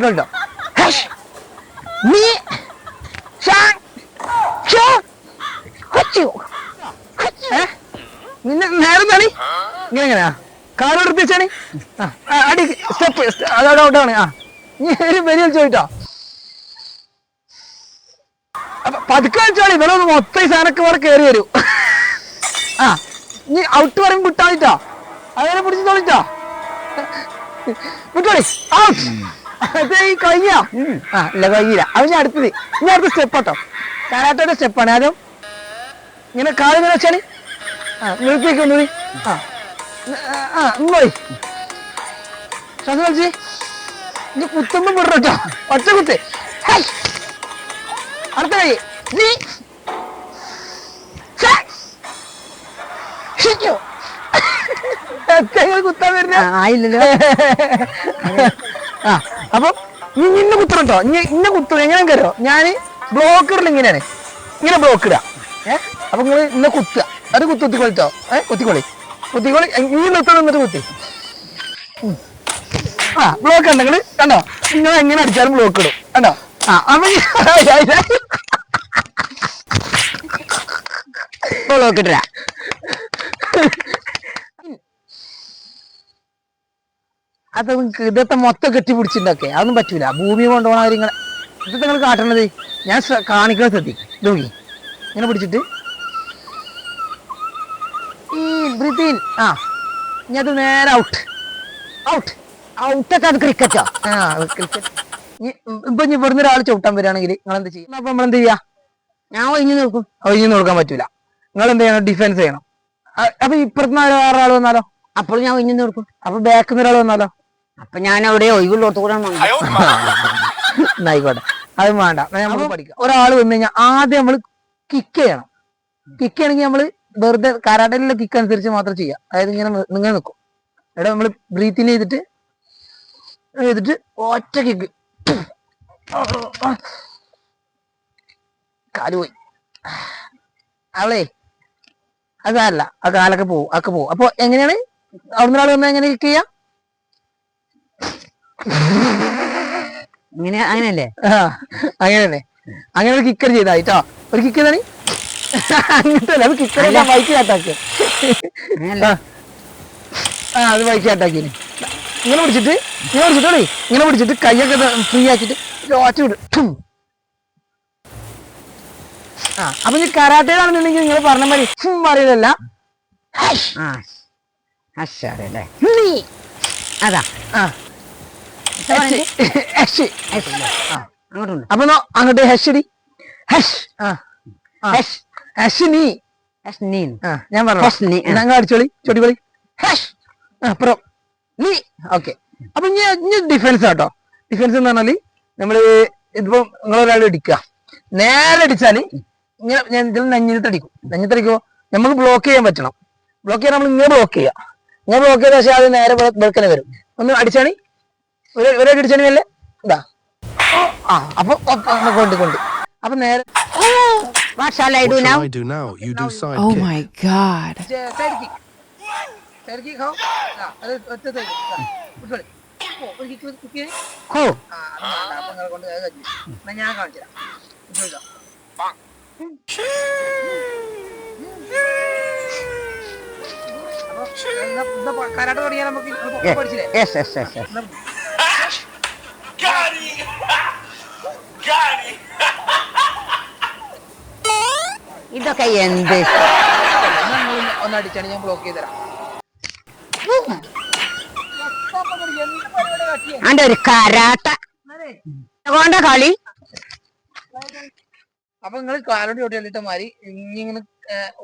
കേട്ടോ. നീ? നിന്നെ നേരെ ഇങ്ങനെ എങ്ങനെയാ എത്തിച്ചാണ് അടി സ്റ്റെപ്പ് അതോടെ ഔട്ടാണ് ആ. നീ ഒരു വലിയ ചോദിട്ടോ അപ്പൊ പതുക്കെ വെച്ചോളി ഇവരൊന്ന് മൊത്തം ഈ സാധനമൊക്കെ കേറി കയറി വരൂ. ആ നീ ഔട്ട് പറയും വിട്ടാളിട്ടോ അങ്ങനെ പിടിച്ച് തോളിട്ടോ? വിട്ടോളി. ഔട്ട് അത് ഈ കഴിഞ്ഞോ? ആ ഇല്ല കഴിഞ്ഞില്ല. അത് ഞാൻ അടുത്തത്. ഇനി അടുത്ത സ്റ്റെപ്പ് കേട്ടോ കരാട്ടയുടെ സ്റ്റെപ്പാണ് ആദ്യം ഇങ്ങനെ കാലിങ്ങനെ വെച്ചാണ് ആ നിർത്തിയേക്ക് ഒന്നുകൂടി. ആ. ആ ഇങ്ങോളി ശ്വാസം കളിച്ച്. ഇത് കുത്തുമ്പോ വിടട്ടോ ഒറ്റ കുത്ത്. അടുത്ത കൈ നീ. കുത്താൻ വരുന്ന? ആയില്ലല്ലോ. ആ. അപ്പൊ ഇന്ന കുത്തണം കേട്ടോ ഇനി ഇന്ന കുത്തണം എങ്ങനെ കയറോ? ഞാൻ ബ്ലോക്ക് ഇങ്ങനെയാണ്. ഇങ്ങനെ ബ്ലോക്ക് ഇടാ. ഏ? അപ്പൊ നിങ്ങൾ ഇന്ന കുത്തുക. അത് കുത്തി കുത്തിക്കൊളിട്ടോ ഏ? കുത്തിക്കൊളി. കുത്തിക്കൊളി. നീ നിർത്തണം എന്നിട്ട് കുത്തി. ആ ബ്ലോക്ക് ഉണ്ടെങ്കിൽ കണ്ടോ? നിങ്ങൾ എങ്ങനെ അടിച്ചാലും ബ്ലോക്ക് ഇടും. കണ്ടോ? ആ അപ്പൊ നോക്കിട്ടാ അത് ഇതത്തെ മൊത്തം കെട്ടിപ്പിടിച്ചിട്ടൊക്കെ അതൊന്നും പറ്റൂല. ഭൂമി കൊണ്ടുപോകണ കാര്യങ്ങൾ ഇത് നിങ്ങൾ കാട്ടണത്. ഞാൻ കാണിക്കണ ശ്രദ്ധി നോക്കി. ഇങ്ങനെ പിടിച്ചിട്ട്. ഈ breathe ആ. ഇനി അത് നേരെ ഔട്ട് ഔട്ട് ഔട്ടൊക്കെ അത് ക്രിക്കറ്റാ ആ. ക്രിക്കറ്റ് ഇപ്പൊ ഇനി ഇവിടുന്ന് ഒരാൾ ചവിട്ടാൻ വരികയാണെങ്കിൽ നിങ്ങൾ എന്ത് ചെയ്യും? അപ്പൊ നമ്മൾ എന്ത് ചെയ്യാ? ഞാൻ ഒഴിഞ്ഞു നോക്കും. ഒഴിഞ്ഞു നോക്കാൻ പറ്റൂല. നിങ്ങൾ എന്ത് ചെയ്യണം? ഡിഫെൻസ് ചെയ്യണം. അപ്പൊ ഇപ്പുറത്തുനിന്ന് ആരോ ആൾ വന്നാലോ? അപ്പോൾ ഞാൻ ഒഴിഞ്ഞു നോക്കും. അപ്പൊ ബാക്കിൽ നിന്ന് ഒരാൾ വന്നാലോ? അപ്പൊ ഞാൻ അവിടെ ഒഴിവുള്ളോട്ട് കൂടെ ആയിക്കോട്ടെ. എന്നായിക്കോട്ടെ അത് വേണ്ട. നമ്മൾ പഠിക്കാം. ഒരാൾ വന്നു കഴിഞ്ഞാൽ ആദ്യം നമ്മൾ കിക്ക് ചെയ്യണം. കിക്ക് ചെയ്യണമെങ്കിൽ നമ്മൾ വെറുതെ കരാടലിലെ കിക്ക് അനുസരിച്ച് മാത്രം ചെയ്യാം. അതായത് ഇങ്ങനെ നിങ്ങൾ നിൽക്കും ഇവിടെ നമ്മൾ ബ്രീത്തിങ് ചെയ്തിട്ട് ചെയ്തിട്ട് ഒറ്റ കിക്ക് കാൽ പോയി. അവളെ അതല്ല ആ കാലൊക്കെ പോവും. ഒക്കെ പോവും. അപ്പൊ എങ്ങനെയാണ്? അവിടുന്ന് ഒരാൾ വന്നാൽ എങ്ങനെ കിക്ക് ചെയ്യാം? ഇങ്ങനെ അങ്ങനെയല്ലേ? ആ, അങ്ങനെ തന്നെ അങ്ങനെ ഒരു കിക്കർ ചെയ്തായിട്ടോ ഒരു കിക്ക് തന്നെ അങ്ങനത്തെ അത് കിക്കർ ബൈക്ക് കാട്ടാക്ക് ആ. അത് ബൈക്ക് കാട്ടാക്കി ഇങ്ങനെ പിടിച്ചിട്ട് ഇങ്ങനെ പിടിച്ചിട്ടോളേ ഇങ്ങനെ പിടിച്ചിട്ട് കൈയൊക്കെ ഫ്രീ ആക്കിയിട്ട് ഒറ്റ വിട്. ആ അപ്പൊ ഈ കരാട്ടയിലാണെന്നുണ്ടെങ്കിൽ നിങ്ങൾ പറഞ്ഞ മാതിരി ആ അല്ലേ. അതാ. ആ. അപ്പൊ അങ്ങോട്ട് ഹഷടി. ഹഷ്. ഹഷ്. ഹഷ് നീ. ഹെഷ് ആ ഞാൻ പറഞ്ഞു? ഹഷ് നീ, ആ. ഞങ്ങൾ അടിച്ചോളി ചൊടിപൊളി ഹാഷ്. അപ്പുറം. നീ. ഓക്കെ. അപ്പൊ ഇനി ഡിഫൻസ് കേട്ടോ ഡിഫൻസ് എന്ന് പറഞ്ഞാൽ നമ്മൾ ഇതിപ്പോ നിങ്ങളൊരാൾ അടിക്കുക നേരെ അടിച്ചാൽ ഇങ്ങനെ ഞാൻ ഇതിൽ നെഞ്ഞിട്ട് അടിക്കും. നെഞ്ഞിട്ട് അടിക്കുമ്പോ നമുക്ക് ബ്ലോക്ക് ചെയ്യാൻ പറ്റണം. ബ്ലോക്ക് ചെയ്യാൻ നമ്മൾ ഇങ്ങനെ ബ്ലോക്ക് ചെയ്യാം. ഇങ്ങനെ ബ്ലോക്ക് ചെയ്ത അത് നേരെ വെളുക്കനെ വരും. ഒന്ന് അടിച്ചാണി ഒരു ഒരടി അടിച്ചാണി അല്ലേ ഇതാ. ആ അപ്പൊ കൊണ്ട് കൊണ്ട്. അപ്പൊ നേരെ What shall I do now? I do now? You do side Oh kick. my god. അത് ഒറ്റ സൈഡ് വിട്ടോളി ഒരു കിക്ക് കുക്ക് ഹോ ആ അത് വേണ്ട അപ്പൊ നിങ്ങളെ കൊണ്ട് അത് കഴിച്ചു ഞാൻ കാണിച്ചു തരാം. ഇന്നാ പ- കരാട്ടെ തുടങ്ങിയാൽ നമുക്ക് പഠിച്ചില്ലേ ഇതൊക്കെ എന്ത് ഒന്ന് അടിച്ചാണ് ഞാൻ ബ്ലോക്ക് ചെയ്തരാം അന്റെ ഒരു കരാട്ട. കൊണ്ട കളി. അപ്പൊ നിങ്ങൾ കാലോട് ചവിട്ടി കണ്ടിട്ട് മാറി ഇങ്ങനെ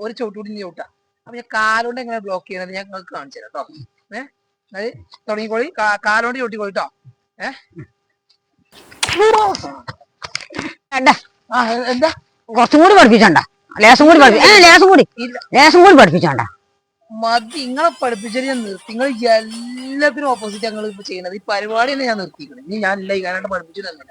ഒരു ചവിട്ട് കൂടി ചവിട്ടാ അപ്പൊ ഞാൻ കാലോണ്ട് എങ്ങനെ ബ്ലോക്ക് ചെയ്യുന്നത് ഞാൻ നിങ്ങൾക്ക് കാണിച്ചു തരാം കേട്ടോ. ഏഹ് അത് തുടങ്ങിക്കോളി. കാലോണ്ട് ചവിട്ടിക്കോളി കേട്ടോ. ഏഹ് എന്താ? കുറച്ചും കൂടി പഠിപ്പിച്ചണ്ട. ലേസം കൂടി പഠിപ്പി ഏ ലേശം കൂടി. ലേശം കൂടി പഠിപ്പിച്ചോണ്ട. മതി നിങ്ങളെ പഠിപ്പിച്ചത് ഞാൻ നിർത്തി. നിങ്ങൾ എല്ലാത്തിനും ഓപ്പോസിറ്റ് ഞങ്ങൾ ഇപ്പൊ ചെയ്യുന്നത് ഈ പരിപാടി തന്നെ ഞാൻ നിർത്തിക്കണം. ഇനി ഞാൻ ഇല്ല ഈ കാലത്ത് പഠിപ്പിച്ചു തന്നെ